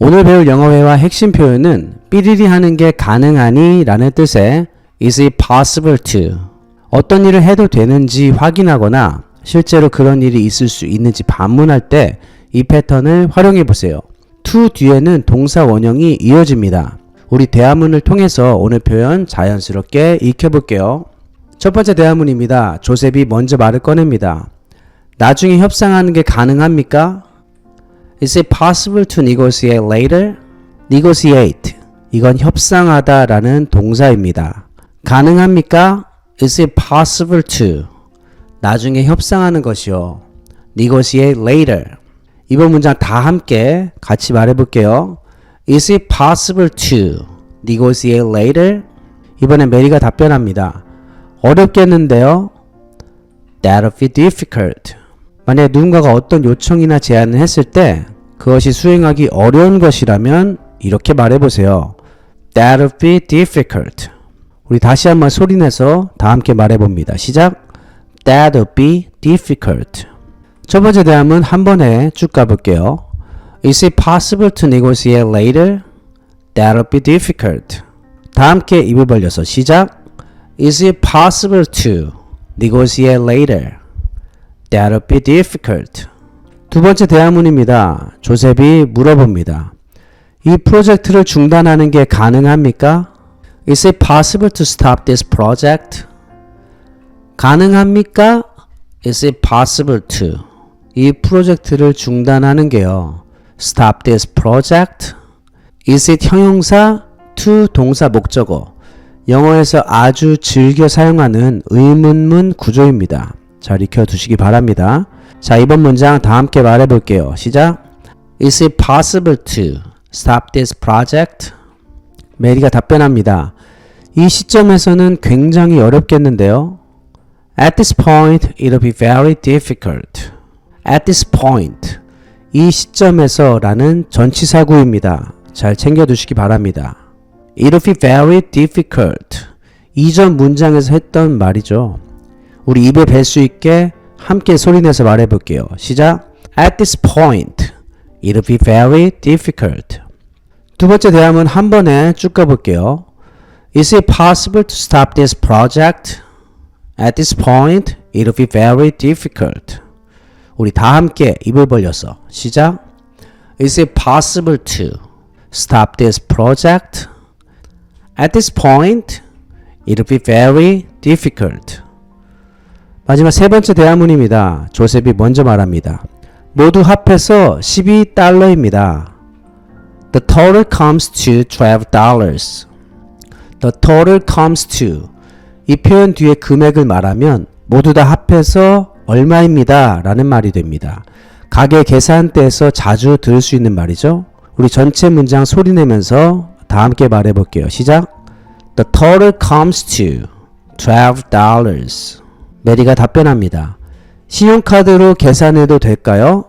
오늘 배울 영어회화 핵심 표현은 삐리리 하는 게 가능하니 라는 뜻의 is it possible to 어떤 일을 해도 되는지 확인하거나 실제로 그런 일이 있을 수 있는지 반문할 때 이 패턴을 활용해 보세요. to 뒤에는 동사 원형이 이어집니다. 우리 대화문을 통해서 오늘 표현 자연스럽게 익혀볼게요. 첫 번째 대화문입니다. 조셉이 먼저 말을 꺼냅니다. 나중에 협상하는 게 가능합니까? Is it possible to negotiate later? negotiate. 이건 협상하다라는 동사입니다. 가능합니까? Is it possible to? 나중에 협상하는 것이요. negotiate later. 이번 문장 다 함께 같이 말해 볼게요. Is it possible to negotiate later? 이번엔 메리가 답변합니다. 어렵겠는데요. That'll be difficult. 만약 누군가가 어떤 요청이나 제안을 했을 때 그것이 수행하기 어려운 것이라면 이렇게 말해보세요. That'll be difficult. 우리 다시 한번 소리내서 다 함께 말해봅니다. 시작. That'll be difficult. 첫 번째 대함은 한 번에 쭉 가볼게요. Is it possible to negotiate later? That'll be difficult. 다 함께 입을 벌려서 시작. Is it possible to negotiate later? That'll be difficult. 두 번째 대화문입니다. 조셉이 물어봅니다. 이 프로젝트를 중단하는 게 가능합니까? Is it possible to stop this project? 가능합니까? Is it possible to? 이 프로젝트를 중단하는 게요. Stop this project? Is it 형용사? to 동사 목적어. 영어에서 아주 즐겨 사용하는 의문문 구조입니다. 잘 익혀 두시기 바랍니다. 자, 이번 문장 다 함께 말해 볼게요. 시작. Is it possible to stop this project? 메리가 답변합니다. 이 시점에서는 굉장히 어렵겠는데요. At this point, it'll be very difficult. At this point, 이 시점에서 라는 전치사구입니다. 잘 챙겨두시기 바랍니다. It'll be very difficult. 이전 문장에서 했던 말이죠. 우리 입에 뵐 수 있게 함께 소리내서 말해 볼게요. 시작. At this point, it'll be very difficult. 두 번째 대함은 한 번에 쭉 가볼게요. Is it possible to stop this project? At this point, it'll be very difficult. 우리 다 함께 입을 벌려서 시작. Is it possible to stop this project? At this point, it'll be very difficult. 마지막 세 번째 대화문입니다. 조셉이 먼저 말합니다. 모두 합해서 12달러입니다. The total comes to 12 dollars. The total comes to 이 표현 뒤에 금액을 말하면 모두 다 합해서 얼마입니다. 라는 말이 됩니다. 가게 계산대에서 자주 들을 수 있는 말이죠. 우리 전체 문장 소리내면서 다 함께 말해볼게요. 시작. The total comes to 12 dollars. 메리가 답변합니다. 신용카드로 계산해도 될까요?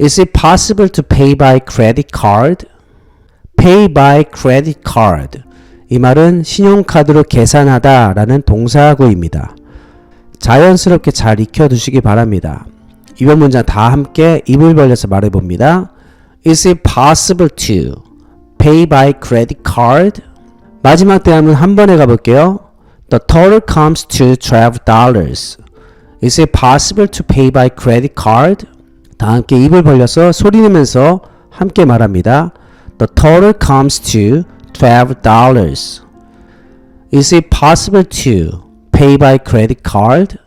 Is it possible to pay by credit card? Pay by credit card. 이 말은 신용카드로 계산하다 라는 동사구입니다. 자연스럽게 잘 익혀두시기 바랍니다. 이번 문장 다 함께 입을 벌려서 말해봅니다. Is it possible to pay by credit card? 마지막 대화문 한 번에 가볼게요. The total comes to 12 dollars. Is it possible to pay by credit card? 다 함께 입을 벌려서 소리내면서 함께 말합니다. The total comes to 12 dollars. Is it possible to pay by credit card?